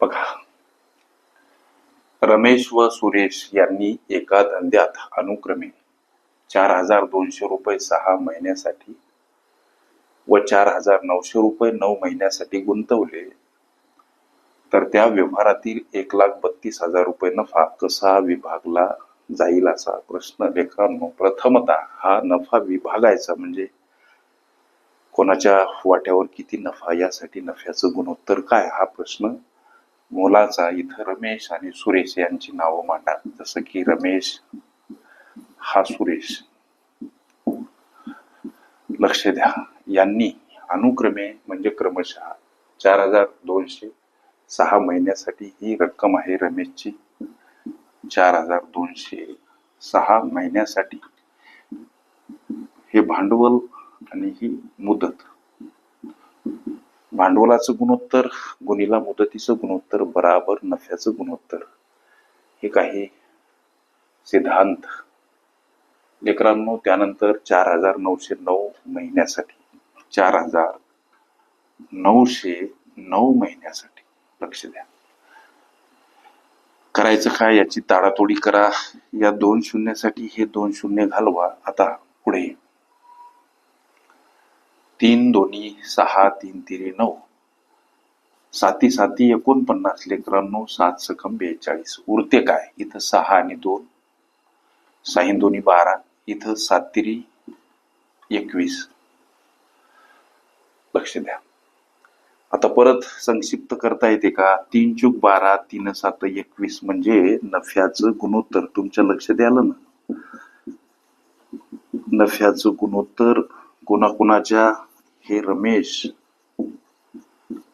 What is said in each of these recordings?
बघा. रमेश व सुरेश यांनी एका धंद्यात अनुक्रमे चार हजार दोनशे रुपये सहा महिन्यासाठी व चार हजार नऊशे रुपये नऊ महिन्यासाठी गुंतवले. तर त्या व्यवहारातील एक लाख बत्तीस हजार रुपये नफा कसा विभागला जाईल असा प्रश्न लेखकांनो प्रथमतः हा नफा विभागायचा म्हणजे कोणाच्या वाट्यावर किती नफा यासाठी नफ्याचं गुणोत्तर काय? हा प्रश्न मोलाचा इथं रमेश आणि सुरेश यांची नावं मांडा जसं की रमेश हा सुरेश. लक्ष द्या. यांनी अनुक्रमे म्हणजे क्रमशः चार हजार दोनशे सहा महिन्यासाठी ही रक्कम आहे रमेशची. चार हजार दोनशे सहा महिन्यासाठी हे भांडवल आणि ही मुदत. भांडवलाचं गुणोत्तर गुणीला मुदतीचं गुणोत्तर बराबर नफ्याचं गुणोत्तर. हे काही सिद्धांत. लेकरांनो त्यानंतर चार हजार नऊशे नऊ महिन्यासाठी. चार हजार नऊशे नऊ महिन्यासाठी. लक्ष द्या. करायचं काय? याची ताडातोडी करा. या दोन शून्यासाठी हे दोन शून्य घालवा. आता पुढे. तीन दोन्ही सहा तीन तिरी नऊ. साती साती एकोणपन्नास लेकरांनो सात सकम बेचाळीस. उरते काय? इथं सहा आणि दोन. साईन दोन्ही बारा. इथं सात तिरी एकवीस. लक्ष द्या. आता परत संक्षिप्त करता येते का? तीन चूक बारा तीन सात एकवीस म्हणजे नफ्याचं गुणोत्तर. तुमच्या लक्षात आलं ना. नफ्याचं गुणोत्तर कोणाकोणाच्या? हे रमेश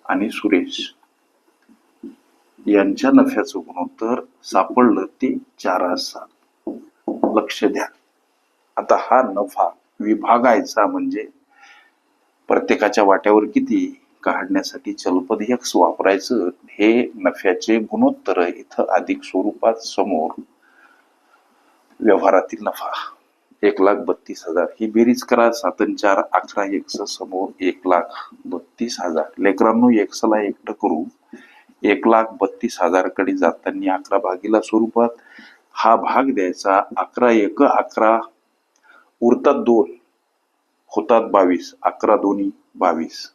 आणि सुरेश यांच्या नफ्याचं गुणोत्तर सापडलं ते चार सात लक्ष द्या. आता हा नफा विभागायचा म्हणजे प्रत्येकाच्या वाट्यावर किती काढण्यासाठी चलपद एक्स वापरायचं हे नफ्याचे गुणोत्तर इथं अधिक स्वरूपात समोर व्यवहारातील नफा. एक लाख बत्तीस हजार. ही बेरीज करा सातन चार अकरा एकस समोर एक लाख बत्तीस हजार. लेकरांनो एकसला एकटं करू. एक लाख बत्तीस हजारकडे जाताना अकरा भागीला स्वरूपात हा भाग द्यायचा. अकरा एक अकरा उरतात दोन होतात बावीस. अकरा दोन्ही बावीस.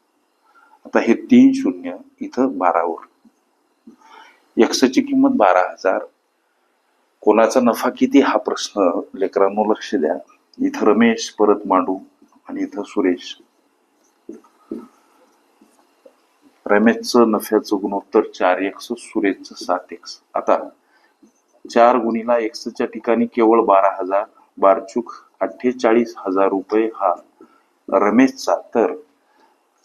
आता हे तीन शून्य इथं बारावर. एकसची किंमत बारा हजार. कोणाचा नफा किती हा प्रश्न लेकरांनो लक्ष द्या. इथं रमेश परत मांडू आणि इथं सुरेश. रमेशचं नफ्याचं गुणोत्तर चार एक्स सुरेशचं सात एक्स. आता चार गुणीला एक्सच्या ठिकाणी केवळ बारा हजार बारचूक अठ्ठेचाळीस हजार रुपये हा रमेशचा. तर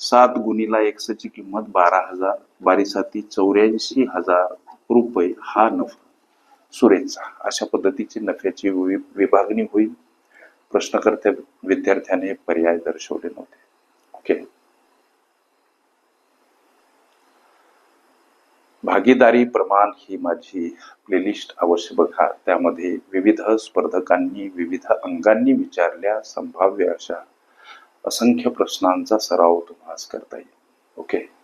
सात गुणीला एक्सची किंमत बारा हजार बारीसाती चौऱ्याऐंशी हजार रुपये हा नफा. सुरेंचा. अशा पद्धतीची नफ्याची वि- विभागणी होईल. प्रश्नकर्त्या विद्यार्थ्याने पर्याय दर्शवले नव्हते. ओके. भागीदारी प्रमाण ही माझी प्लेलिस्ट अवश्य बघा. त्यामध्ये विविध स्पर्धकांनी विविध अंगांनी विचारल्या संभाव्य अशा असंख्य प्रश्नांचा सराव तुम्हाला करता येईल. ओके.